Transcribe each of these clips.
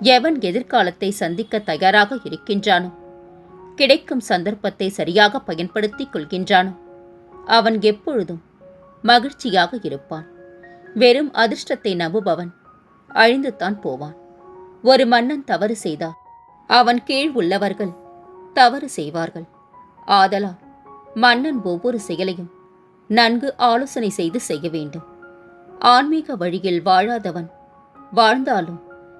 எவன் எதிர்காலத்தை சந்திக்க தயாராக இருக்கின்றானோ? கிடைக்கும் சந்தர்ப்பத்தை சரியாக பயன்படுத்திக் கொள்கின்றானோ? அவன் எப்பொழுதும் மகிழ்ச்சியாக இருப்பான். வெறும் அதிர்ஷ்டத்தை நம்புபவன் அழிந்துதான் போவான். ஒரு மன்னன் தவறு செய்தால் அவன் கீழ் உள்ளவர்கள் தவறு செய்வார்கள். ஆதலால் மன்னன் ஒவ்வொரு செயலையும் நன்கு ஆலோசனை செய்து செய்ய வேண்டும். ஆன்மீக வழியில் வாழாதவன் வாழ்ந்தாலும்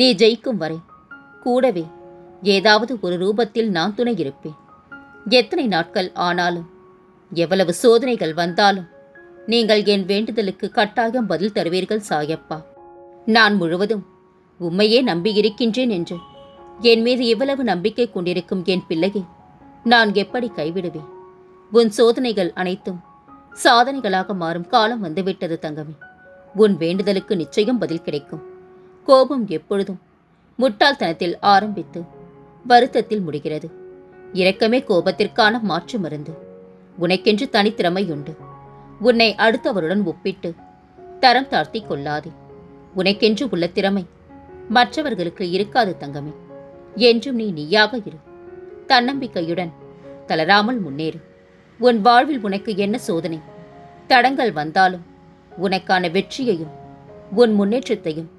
நீ ஜெயிக்கும் வரை கூடவே ஏதாவது ஒரு ரூபத்தில் நான் துணை இருப்பேன். எத்தனை நாட்கள் ஆனாலும் எவ்வளவு சோதனைகள் வந்தாலும் நீங்கள் என் வேண்டுதலுக்கு கட்டாயம் பதில் தருவீர்கள் சாயப்பா. நான் முழுவதும் உம்மையே நம்பியிருக்கின்றேன் என்று என் மீது இவ்வளவு நம்பிக்கை கொண்டிருக்கும் என் பிள்ளையை நான் எப்படி கைவிடுவேன்? உன் சோதனைகள் அனைத்தும் சாதனைகளாக மாறும் காலம் வந்துவிட்டது தங்கமே. உன் வேண்டுதலுக்கு நிச்சயம் பதில் கிடைக்கும். கோபம் எப்பொழுதும் முட்டாள்தனத்தில் ஆரம்பித்து வருத்தத்தில் முடிகிறது. இரக்கமே கோபத்திற்கான மாற்று மருந்து. உனக்கென்று தனித்திறமை உண்டு. உன்னை அடுத்தவருடன் ஒப்பிட்டு தரம் தாழ்த்தி கொள்ளாதே. உனக்கென்று உள்ள திறமை மற்றவர்களுக்கு இருக்காது தங்கமே. என்றும் நீ நீயாக இரு. தன்னம்பிக்கையுடன் தளராமல் முன்னேறு. உன் வாழ்வில் உனக்கு என்ன சோதனை? தடங்கள் வந்தாலும் உனக்கான வெற்றியையும் உன் முன்னேற்றத்தையும்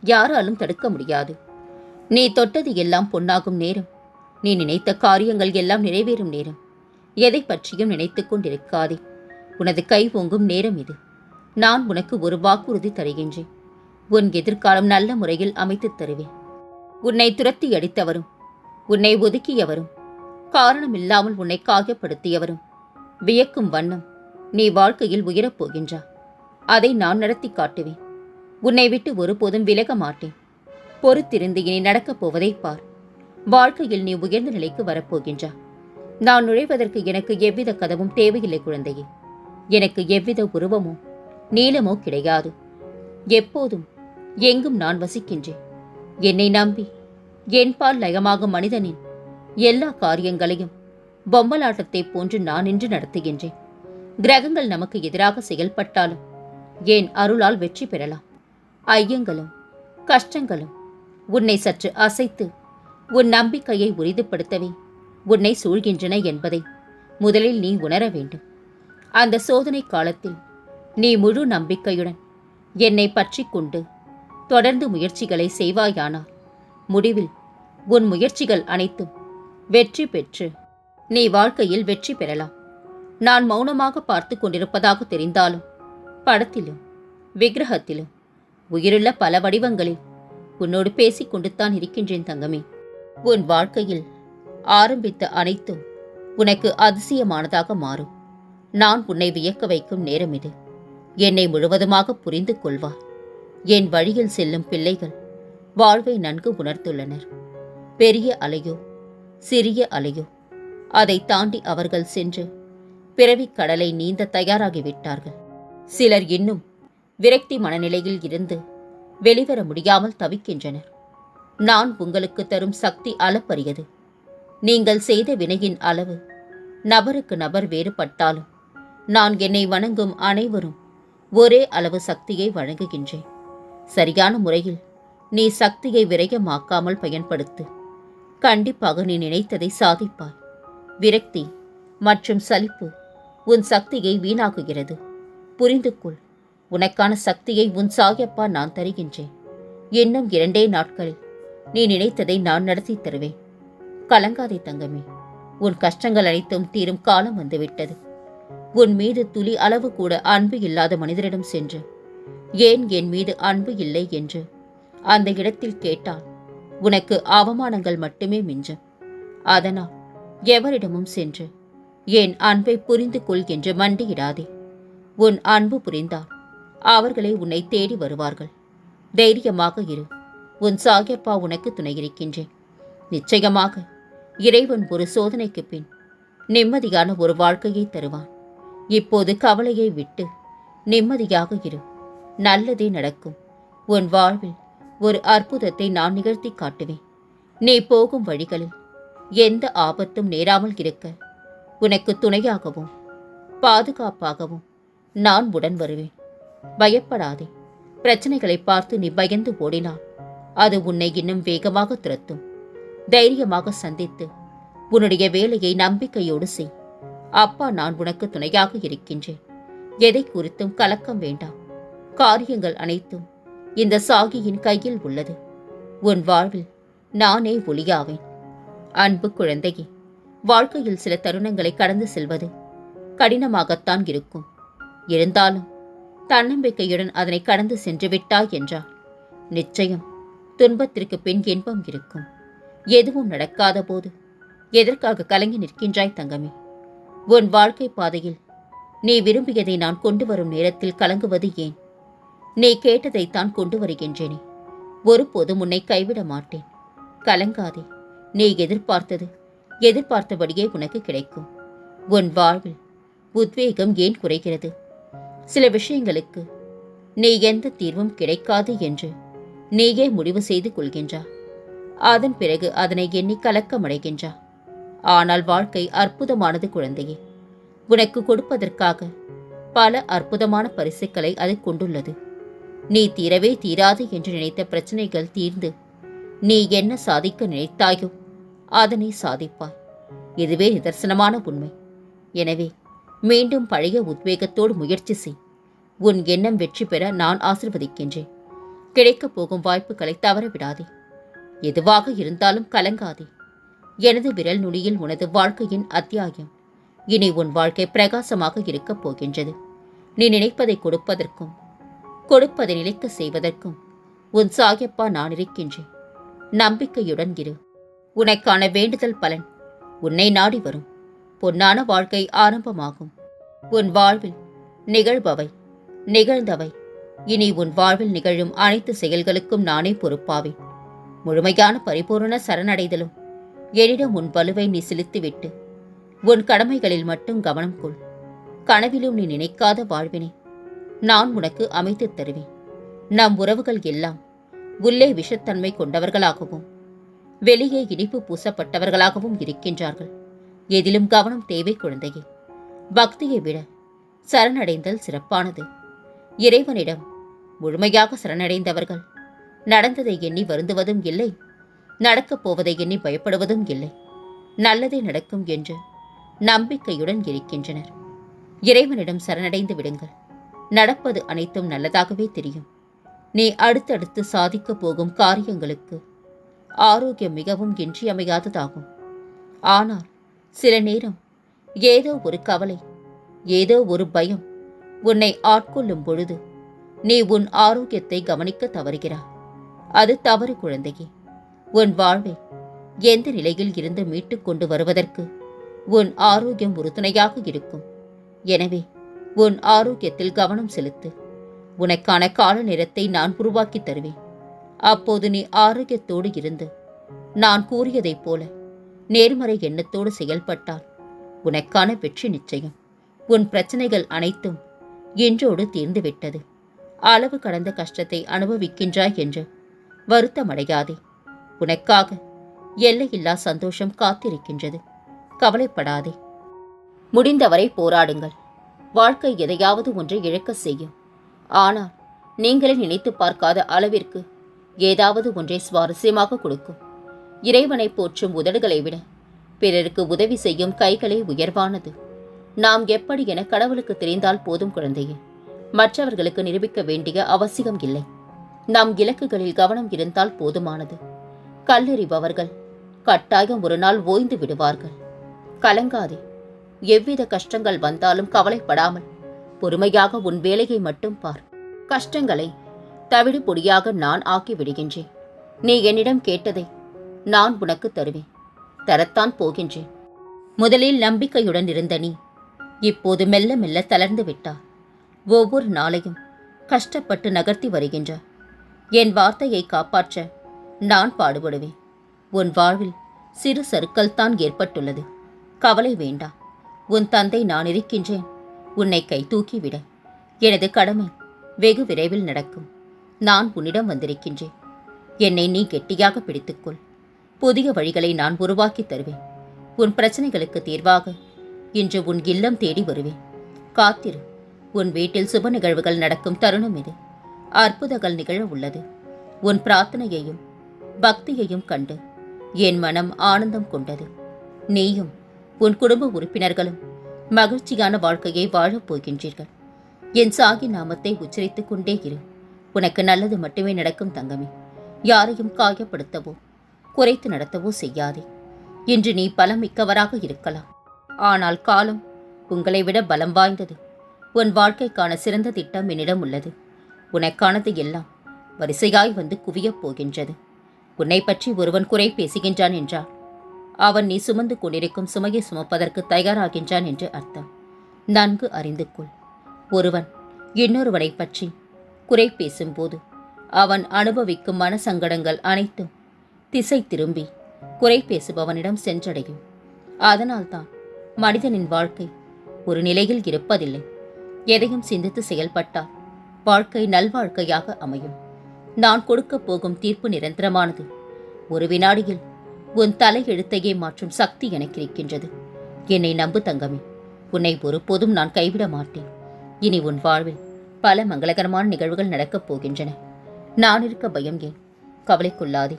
யாராலும் தடுக்க முடியாது. நீ தொட்டது எல்லாம் பொன்னாகும் நேரம். நீ நினைத்த காரியங்கள் எல்லாம் நிறைவேறும் நேரம். எதை பற்றியும் நினைத்து கொண்டிருக்காதே. உனது கை ஓங்கும் நேரம் இது. நான் உனக்கு ஒரு வாக்குறுதி தருகின்றேன். உன் எதிர்காலம் நல்ல முறையில் அமைத்துத் தருவேன். உன்னை துரத்தி அடித்தவரும் உன்னை ஒதுக்கியவரும் காரணமில்லாமல் உன்னை காயப்படுத்தியவரும் வியக்கும் வண்ணம் நீ வாழ்க்கையில் உயரப் போகின்றா. அதை நான் நடத்தி காட்டுவேன். உன்னை விட்டு ஒருபோதும் விலக மாட்டேன். பொறுத்திருந்து இனி நடக்கப் போவதை பார். வாழ்க்கையில் நீ உயர்ந்த நிலைக்கு வரப்போகின்றா. நான் நுழைவதற்கு எனக்கு எவ்வித கதவும் தேவையில்லை குழந்தையே. எனக்கு எவ்வித உருவமோ நீளமோ கிடையாது. எப்போதும் எங்கும் நான் வசிக்கின்றேன். என்னை நம்பி என்பால் லயமாகும் மனிதனின் எல்லா காரியங்களையும் பொம்மலாட்டத்தை போன்று நான் இன்று நடத்துகின்றேன். கிரகங்கள் நமக்கு எதிராக செயல்பட்டாலும் என் அருளால் வெற்றி பெறலாம்? ஐயங்களும் கஷ்டங்களும் உன்னை சற்று அசைத்து உன் நம்பிக்கையை உறுதிப்படுத்தவே உன்னை சூழ்கின்றன என்பதை முதலில் நீ உணர வேண்டும். அந்த சோதனை காலத்தில் நீ முழு நம்பிக்கையுடன் என்னை பற்றி கொண்டு தொடர்ந்து முயற்சிகளை செய்வாயானால் முடிவில் உன் முயற்சிகள் அனைத்தும் வெற்றி பெற்று நீ வாழ்க்கையில் வெற்றி பெறலாம். நான் மௌனமாக பார்த்து கொண்டிருப்பதாக தெரிந்தாலும் படத்திலும் விக்கிரகத்திலும் உயிருள்ள பல வடிவங்களில் உன்னோடு பேசிக் கொண்டுத்தான் இருக்கின்றேன் தங்கமே. உன் வாழ்க்கையில் ஆரம்பித்த அனைத்தும் உனக்கு அதிசயமானதாக மாறும். நான் உன்னை வியக்க வைக்கும் நேரம் இது. என்னை முழுவதுமாக புரிந்து கொள்வார் என் வழியில் செல்லும் பிள்ளைகள் வாழ்வை நன்கு உணர்ந்துள்ளனர். பெரிய அலையோ சிறிய அலையோ அதை தாண்டி அவர்கள் சென்று பிறவிக் கடலை நீந்த தயாராகிவிட்டார்கள். சிலர் இன்னும் விரக்தி மனநிலையில் இருந்து வெளிவர முடியாமல் தவிக்கின்றனர். நான் உங்களுக்கு தரும் சக்தி அளப்பரியது. நீங்கள் செய்த வினையின் அளவு நபருக்கு நபர் வேறுபட்டாலும் நான் என்னை வணங்கும் அனைவரும் ஒரே அளவு சக்தியை வழங்குகின்றேன். சரியான முறையில் நீ சக்தியை விரயமாக்காமல் பயன்படுத்து கண்டிப்பாக நீ நினைத்ததை சாதிப்பாய். விரக்தி மற்றும் சலிப்பு உன் சக்தியை வீணாக்குகிறது. புரிந்து கொள் உனக்கான சக்தியை உன் சாயப்பா நான் தருகின்றேன். இன்னும் இரண்டே நாட்களில் நீ நினைத்ததை நான் நடத்தி தருவேன். கலங்காதே தங்கமே. உன் கஷ்டங்கள் அனைத்தும் தீரும் காலம் வந்துவிட்டது. உன் மீது துளி அளவு கூட அன்பு இல்லாத மனிதரிடம் சென்று ஏன் என் மீது அன்பு இல்லை என்று அந்த இடத்தில் கேட்டால் உனக்கு அவமானங்கள் மட்டுமே மிஞ்சும் அதனால் எவரிடமும் சென்று என் அன்பை புரிந்து கொள் என்று மண்டியிடாதே. உன் அன்பு புரிந்தால் அவர்களே உன்னை தேடி வருவார்கள். தைரியமாக இரு. உன் சாகியப்பா உனக்கு துணை இருக்கின்றேன் நிச்சயமாக இறைவன் ஒரு சோதனைக்கு பின் நிம்மதியான ஒரு வாழ்க்கையை தருவான். இப்போது கவலையை விட்டு நிம்மதியாக இரு. நல்லதே நடக்கும். உன் வாழ்வில் ஒரு அற்புதத்தை நான் நிகழ்த்தி காட்டுவேன். நீ போகும் வழிகளில் எந்த ஆபத்தும் நேராமல் இருக்க. உனக்கு துணையாகவும் பாதுகாப்பாகவும் நான் உடன் வருவேன். பயப்படாதே. பிரச்சனைகளை பார்த்து நீ பயந்து ஓடினால் அது உன்னை இன்னும் வேகமாக துரத்தும். தைரியமாக சந்தித்து உன்னுடைய வேலையை நம்பிக்கையோடு செய். அப்பா நான் உனக்கு துணையாக இருக்கின்றேன். எதை குறித்தும் கலக்கம் வேண்டாம். காரியங்கள் அனைத்தும் இந்த சாகியின் கையில் உள்ளது. உன் வாழ்வில் நானே ஒளியாவேன். அன்பு குழந்தையே வாழ்க்கையில் சில தருணங்களை கடந்து செல்வது கடினமாகத்தான் இருக்கும். இருந்தாலும் தன்னம்பிக்கையுடன் அதனை கடந்து சென்று விட்டாய் என்றார். நிச்சயம் துன்பத்திற்கு பின் இன்பம் இருக்கும். எதுவும் நடக்காத போது எதற்காக கலங்கி நிற்கின்றாய் தங்கமே? உன் வாழ்க்கை பாதையில் நீ விரும்பியதை நான் கொண்டு வரும் நேரத்தில் கலங்குவது ஏன்? நீ கேட்டதைத்தான் கொண்டு வருகின்றேனே. ஒருபோதும் உன்னை கைவிட மாட்டேன். கலங்காதே. நீ எதிர்பார்த்தது எதிர்பார்த்தபடியே உனக்கு கிடைக்கும். உன் வாழ்வில் உத்வேகம் ஏன் குறைகிறது? சில விஷயங்களுக்கு நீ எந்த தீர்வும் கிடைக்காது என்று நீயே முடிவு செய்து கொள்கின்றா. அதன் பிறகு அதனை எண்ணி கலக்கமடைகின்றா. ஆனால் வாழ்க்கை அற்புதமானது குழந்தையே. உனக்கு கொடுப்பதற்காக பல அற்புதமான பரிசுகளை அது கொண்டுள்ளது. நீ தீரவே தீராது என்று நினைத்த பிரச்சனைகள் தீர்ந்து நீ என்ன சாதிக்க நினைத்தாயோ அதனை சாதிப்பாய். இதுவே நிதர்சனமான உண்மை. எனவே மீண்டும் பழைய உத்வேகத்தோடு முயற்சி செய். உன் எண்ணம் வெற்றி பெற நான் ஆசிர்வதிக்கின்றேன். கிடைக்கப் போகும் வாய்ப்புகளை தவற விடாதே எதுவாக இருந்தாலும் கலங்காதே. எனது விரல் நுனியில் உனது வாழ்க்கையின் அத்தியாயம். இனி உன் வாழ்க்கை பிரகாசமாக இருக்கப் போகின்றது. நீ நினைப்பதை கொடுப்பதற்கும் கொடுப்பதை நிலைக்க செய்வதற்கும் உன் சாயப்பா நான் இருக்கின்றேன். நம்பிக்கையுடன் இரு. உனக்கான வேண்டுதல் பலன் உன்னை நாடி வரும். பொன்னான வாழ்க்கை ஆரம்பமாகும். உன் வாழ்வில் நிகழ்பவை நிகழ்ந்தவை. இனி உன் வாழ்வில் நிகழும் அனைத்து செயல்களுக்கும் நானே பொறுப்பாவேன். முழுமையான பரிபூரண சரணடைதலும் என்னிடம் உன் வலுவை நீ செலுத்திவிட்டு உன் கடமைகளில் மட்டும் கவனம் கொள். கனவிலும் நீ நினைக்காத வாழ்வினை நான் உனக்கு அமைத்துத் தருவேன். நம் உறவுகள் எல்லாம் உள்ளே விஷத்தன்மை கொண்டவர்களாகவும் வெளியே இனிப்பு பூசப்பட்டவர்களாகவும் இருக்கின்றார்கள். எதிலும் கவனம் தேவை குழந்தையே. பக்தியை விட சரணடைந்தல் சிறப்பானது. இறைவனிடம் முழுமையாக சரணடைந்தவர்கள் நடந்ததை எண்ணி வருந்துவதும் இல்லை நடக்கப் போவதை எண்ணி பயப்படுவதும் இல்லை. நல்லதே நடக்கும் என்று நம்பிக்கையுடன் இருக்கின்றனர். இறைவனிடம் சரணடைந்து விடுங்கள். நடப்பது அனைத்தும் நல்லதாகவே தெரியும். நீ அடுத்தடுத்து சாதிக்கப் போகும் காரியங்களுக்கு ஆரோக்கியம் மிகவும் இன்றியமையாததாகும். ஆனால் சில நேரம் ஏதோ ஒரு கவலை ஏதோ ஒரு பயம் உன்னை ஆட்கொள்ளும் பொழுது நீ உன் ஆரோக்கியத்தை கவனிக்க தவறுகிறாய். அது தவறு குழந்தையே. உன் வாழ்வை எந்த நிலையில் இருந்து மீட்டு கொண்டு வருவதற்கு உன் ஆரோக்கியம் உறுதுணையாக இருக்கும். எனவே உன் ஆரோக்கியத்தில் கவனம் செலுத்து. உனக்கான கால நேரத்தை நான் உருவாக்கித் தருவேன். அப்போது நீ ஆரோக்கியத்தோடு இருந்து நான் கூறியதைப் போல நேர்மறை எண்ணத்தோடு செயல்பட்டால் உனக்கான வெற்றி நிச்சயம். உன் பிரச்சனைகள் அனைத்தும் இன்றோடு தீர்ந்துவிட்டது. அளவு கடந்த கஷ்டத்தை அனுபவிக்கின்றாய் என்று வருத்தமடையாதே. உனக்காக எல்லையில்லா சந்தோஷம் காத்திருக்கின்றது. கவலைப்படாதே. முடிந்தவரை போராடுங்கள். வாழ்க்கை எதையாவது ஒன்றை இழக்க செய்யும். ஆனால் நீங்களே நினைத்து பார்க்காத அளவிற்கு ஏதாவது ஒன்றை சுவாரஸ்யமாக கொடுக்கும். இறைவனை போற்றும் உதடுகளை விட பிறருக்கு உதவி செய்யும் கைகளே உயர்வானது. நாம் எப்படி என கடவுளுக்கு தெரிந்தால் போதும் குழந்தையே. மற்றவர்களுக்கு நிரூபிக்க வேண்டிய அவசியம் இல்லை. நம் இலக்குகளில் கவனம் இருந்தால் போதுமானது. கல்லெறிபவர்கள் கட்டாயம் ஒரு நாள் ஓய்ந்து விடுவார்கள். கலங்காதே. எவ்வித கஷ்டங்கள் வந்தாலும் கவலைப்படாமல் பொறுமையாக உன் வேலையை மட்டும் பார். கஷ்டங்களை தவிடு பொடியாக நான் ஆக்கி விடுகின்றேன். நீ என்னிடம் கேட்டதை நான் உனக்கு தருவேன். தரத்தான் போகின்றேன். முதலில் நம்பிக்கையுடன் இருந்த நீ இப்போது மெல்ல மெல்ல தளர்ந்து விட்டார் ஒவ்வொரு நாளையும் கஷ்டப்பட்டு நகர்த்தி வருகின்றார் என் வார்த்தையை காப்பாற்ற நான் பாடுபடுவேன். உன் வாழ்வில் சிறு சறுக்கல் தான் ஏற்பட்டுள்ளது. கவலை வேண்டாம். உன் தந்தை நான் இருக்கின்றேன். உன்னை கை தூக்கிவிட. எனது கடமை வெகு விரைவில் நடக்கும். நான் உன்னிடம் வந்திருக்கின்றேன். என்னை நீ கெட்டியாக பிடித்துக்கொள். புதிய வழிகளை நான் உருவாக்கித் தருவேன். உன் பிரச்சனைகளுக்கு தீர்வாக இன்று உன் இல்லம் தேடி வருவேன். காத்திரு. உன் வீட்டில் சுப நிகழ்வுகள் நடக்கும் தருணம் இது. அற்புதங்கள் நிகழ உள்ளது. உன் பிரார்த்தனையையும் பக்தியையும் கண்டு என் மனம் ஆனந்தம் கொண்டது. நீயும் உன் குடும்ப உறுப்பினர்களும் மகிழ்ச்சியான வாழ்க்கையை வாழப் போகின்றீர்கள். என் சாகி நாமத்தை உச்சரித்துக் கொண்டே இரு. உனக்கு நல்லது மட்டுமே நடக்கும் தங்கமே. யாரையும் காயப்படுத்தவோ குறைத்து நடத்தவோ செய்யாதே. இன்று நீ பலம் மிக்கவராக இருக்கலாம். ஆனால் காலம் உங்களை விட பலம் வாய்ந்தது. உன் வாழ்க்கைக்கான சிறந்த திட்டம் என்னிடம் உள்ளது. உனக்கானது எல்லாம் வரிசையாய் வந்து குவியப் போகின்றது. உன்னை பற்றி ஒருவன் குறை பேசுகின்றான் என்றால் அவன் நீ சுமந்து கொண்டிருக்கும் சுமையை சுமப்பதற்கு தயாராகின்றான் என்று அர்த்தம். நன்கு அறிந்து கொள். ஒருவன் இன்னொருவனைப் பற்றி குறை பேசும்போது அவன் அனுபவிக்கும் மனசங்கடங்கள் அனைத்தும் திசை திரும்பி குறை பேசுபவனிடம் சென்றடையும். அதனால்தான் மனிதனின் வாழ்க்கை ஒரு நிலையில் இருப்பதில்லை. எதையும் சிந்தித்து செயல்பட்டால் வாழ்க்கை நல்வாழ்க்கையாக அமையும். நான் கொடுக்கப் போகும் தீர்ப்பு நிரந்தரமானது. ஒரு வினாடியில் உன் தலை எழுத்தையே மாற்றும் சக்தி எனக்கு இருக்கின்றது. என்னை நம்பு தங்கமே. உன்னை ஒருபோதும் நான் கைவிட மாட்டேன். இனி உன் வாழ்வில் பல மங்களகரமான நிகழ்வுகள் நடக்கப் போகின்றன. நான் இருக்க பயம் ஏன்? கவலைக்குள்ளாதே.